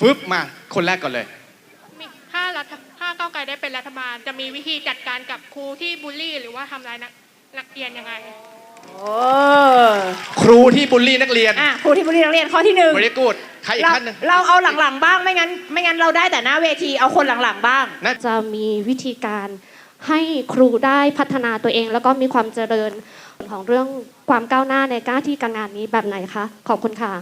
ฟึบมาคนแรกก่อนเลย มีถ้ารัฐถ้าก้าวไกลได้เป็นรัฐบาล จะมีวิธีจัดการกับครูที่บูลลี่ หรือว่าทำร้ายนักนักเรียนยังไง โอ้ครูที่บูลลี่นักเรียนอะครูที่บุรีนักเรียนข้อที่หนึ่งไม่ได้กูดใครอีกเราท่านหนึ่งเราเอาหลังๆบ้างไม่งั้น ไม่งั้นเราได้แต่หน้าเวทีเอาคนหลังๆบ้างจะมีวิธีการให้ครูได้พัฒนาตัวเอง แล้วก็มีความเจริญของเรื่องความก้าวหน้าในก้าที่การงานนี้แบบไหนคะ ขอบคุณค่ะ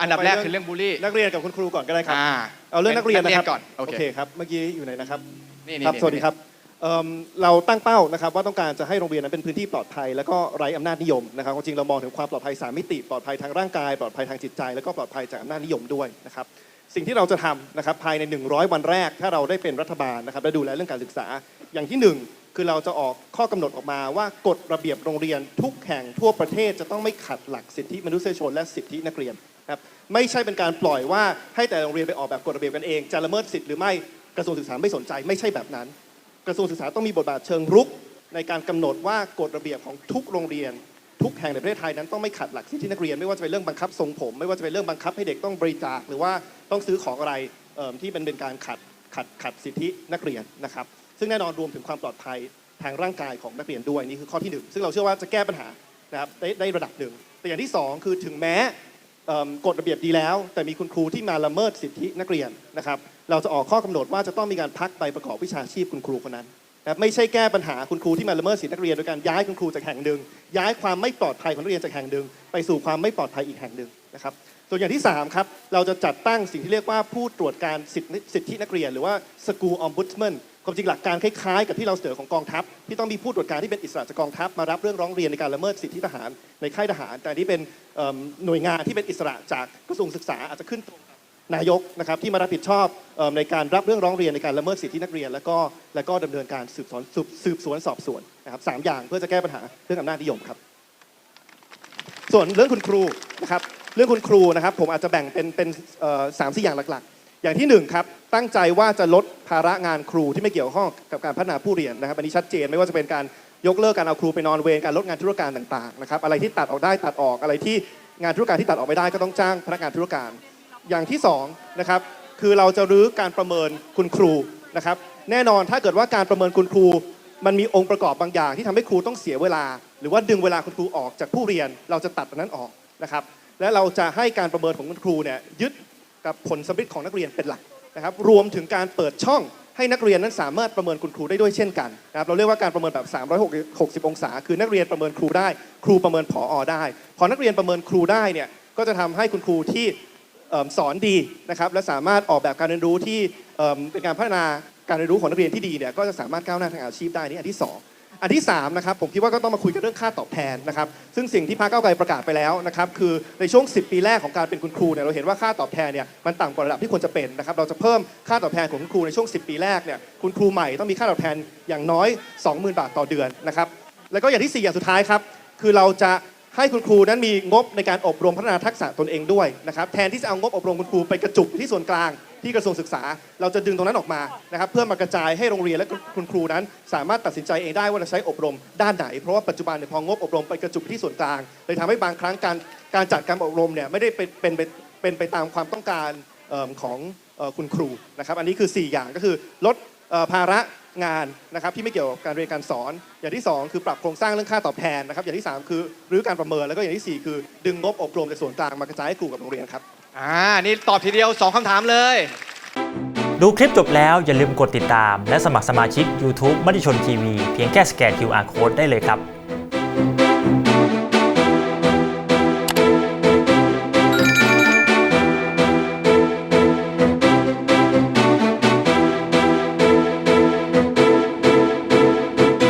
อันดับแรกคือเรื่องบูลลี่ นักเรียนกับคุณครูก่อนก็ได้ครับอ่าเอาเรื่องนักเรียนนะครับก่อนโอเคครับเมื่อกี้อยู่ไหนนะครับนี่นี่ครับนี่สวัสดีครับเอิ่มเราตั้งเป้านะครับว่าต้องการจะให้โรงเรียนนั้นเป็นพื้นที่ปลอดภัย แล้วก็ไร้อำนาจนิยมนะครับความจริงเรามองถึงความปลอดภัยสามมิติปลอดภัยทางร่างกายปลอดภัยทางจิตใจ แล้วก็ปลอดภัยจากอำนาจนิยมด้วยนะครับ สิ่งที่เราจะทำนะครับภายใน 100 วันแรก ถ้าเราได้เป็นรัฐบาลนะครับและดูแลเรื่องการศึกษาอย่างที่หนึ่งคือเราจะออกข้อกำหนดออกมาว่ากฎระเบียบโรงเรียนทุกแห่งทั่วประเทศจะต้องไม่ขัดหลักสิทธิมนุษยชนและสิทธินักเรียนนะ ครับไม่ใช่เป็นการปล่อยว่าให้แต่โรงเรียนไปออกแบบกฎระเบียบกันเอง จะละเมิดสิทธิหรือไม่กระทรวงศึกษาไม่สนใจไม่ใช่แบบนั้น กระทรวงศึกษาต้องมีบทบาทเชิงรุก ในการกำหนดว่ากฎระเบียบของทุกโรงเรียน ทุกแห่งในประเทศไทยนั้นต้องไม่ขัดหลักสิทธินักเรียน ไม่ว่าจะเป็นเรื่องบังคับทรงผม ไม่ว่าจะเป็นเรื่องบังคับให้เด็กต้องบริจาคหรือว่าต้องซื้อของอะไรที่มันเป็นการขัดขัดขัดสิทธินักเรียนนะครับ ซึ่งแน่นอนรวมถึงความปลอดภัยทางร่างกายของนักเรียนด้วยนี่คือข้อที่หนึ่งซึ่งเราเชื่อว่าจะแก้ปัญหานะครับได้ได้ระดับหนึ่งแต่อย่างที่สองคือถึงแม้ กฎระเบียบดีแล้ว แต่มีคุณครูที่มาละเมิดสิทธินักเรียนนะครับ เราจะออกข้อกำหนดว่าจะต้องมีการพักใบประกอบวิชาชีพคุณครูคนนั้นนะไม่ใช่แก้ปัญหาคุณครูที่มาละเมิดสิทธินักเรียนโดยการย้ายคุณครูจากแห่งหนึ่งย้ายความไม่ปลอดภัยของนักเรียนจากแห่งหนึ่งไปสู่ความไม่ปลอดภัยอีกแห่งหนึ่งนะครับ ส่วอย่างที่สามครับ เราจะจัดตั้งสิ่งที่เรียกว่าผู้ตรวจการสิทธิทธนักเรียน หรือว่า school ombudsman ความจริงหลักการคล้ายๆ กับที่เราเสนอของกองทัพ ที่ต้องมีผู้ตรวจการที่เป็นอิสระจากกองทัพมารับเรื่องร้องเรียนในการละเมิดสิทธิทหารในค่ายทหาร แต่อันนี่เป็นหน่วยงานที่เป็นอิสระจากกระทรวงศึกษาอาจจะขึ้นตรงนายกนะครับที่มารับผิดชอบในการรับเรื่องร้องเรียนในการละเมิดสิทธินักเรียน แล้วก็แล้วก็ดำเนินการสืบสวนสืบสืบสวนสอบสวนนะครับสามอย่างเพื่อจะแก้ปัญหาเรื่องอำนาจนิยมครับ ส่วนเรื่องคุณครูนะครับ เรื่องคุณครูนะครับผมอาจจะแบ่งเป็นเป็นสามสี่อย่างหลักๆ อย่างที่หนึ่งครับ ตั้งใจว่าจะลดภาระงานครูที่ไม่เกี่ยวข้องกับการพัฒนาผู้เรียนนะครับอันนี้ชัดเจนไม่ว่าจะเป็นการยกเลิกการเอาครูไปนอนเวรการลดงานธุรการต่างๆนะครับอะไรที่ตัดออกได้ตัดออกอะไรที่งานธุรการที่ตัดออกไม่ได้ก็ต้องจ้างพนักงานธุรการ อย่างที่สองนะครับคือเราจะรื้อการประเมินคุณครูนะครับแน่นอนถ้าเกิดว่าการประเมินคุณครู มันมีองค์ประกอบบางอย่างที่ทำให้ครูต้องเสียเวลา หรือว่าดึงเวลาคุณครูออกจากผู้เรียน เราจะตัดอันนั้นออกนะครับ และเราจะให้การประเมินของคุณครูเนี่ยยึดกับผลสำเร็จของนักเรียนเป็นหลักนะครับ รวมถึงการเปิดช่องให้นักเรียนนั้นสามารถประเมินคุณครูได้ด้วยเช่นกันนะครับเราเรียกว่าการประเมินแบบ 360 องศา คือนักเรียนประเมินครูได้ ครูประเมินผออได้ พอนักเรียนประเมินครูได้เนี่ยก็จะทำให้คุณครูที่สอนดีนะครับและสามารถออกแบบการเรียนรู้ที่เป็นการพัฒนาการเรียนรู้ของนักเรียนที่ดีเนี่ยก็จะสามารถก้าวหน้าทางอาชีพได้นี่อันที่ส อันที่สามนะครับผมคิดว่าก็ต้องมาคุยกันเรื่องค่าตอบแทนนะครับซึ่งสิ่งที่พรรคก้าวไกลประกาศไปแล้วนะครับคือในช่วง 10 ปีแรกของการเป็นคุณครูเนี่ยเราเห็นว่าค่าตอบแทนเนี่ยมันต่ำกว่าระดับที่ควรจะเป็นนะครับเราจะเพิ่มค่าตอบแทนของคุณครูในช่วง 10 ปีแรกเนี่ยคุณครูใหม่ต้องมีค่าตอบแทนอย่างน้อย 20,000 บาทต่อเดือนนะครับแล้วก็อย่างที่สี่อย่างสุดท้ายครับคือเราจะให้คุณครูนั้นมีงบในการอบรมพัฒนาทักษะตนเองด้วยนะครับแทนที่จะเอางบอบรมคุณครูไปกระจุกที่ส่วนกลาง ที่กระทรวงศึกษา เราจะดึงตรงนั้นออกมานะครับเพื่อมากระจายให้โรงเรียนและคุณครูนั้น สามารถตัดสินใจเองได้ว่าจะใช้อบรมด้านไหน เพราะว่าปัจจุบันเนี่ยพองบอบรมไปกระจุกที่ส่วนกลางเลยทำให้บางครั้งการการจัดการอบรมเนี่ยไม่ได้เป็นเป็นเป็นไปตามความต้องการของคุณครูนะครับอันนี้คือ 4 อย่างก็คือลดภาระงานนะครับที่ไม่เกี่ยวกับการเรียนการสอน อย่างที่ 2 คือปรับโครงสร้างเรื่องค่าตอบแทนนะครับอย่างที่ 3 คือรื้อการประเมินแล้วก็อย่างที่ 4 คือดึงงบอบรมจากส่วนกลางมากระจายให้ครูกับโรงเรียนครับ อ่า นี่ตอบทีเดียว 2คำถามเลย ดูคลิปจบแล้วอย่าลืมกดติดตาม และสมัครสมาชิก YouTube มติชนทีวีเพียงแค่สแกน QR Code ได้เลยครับ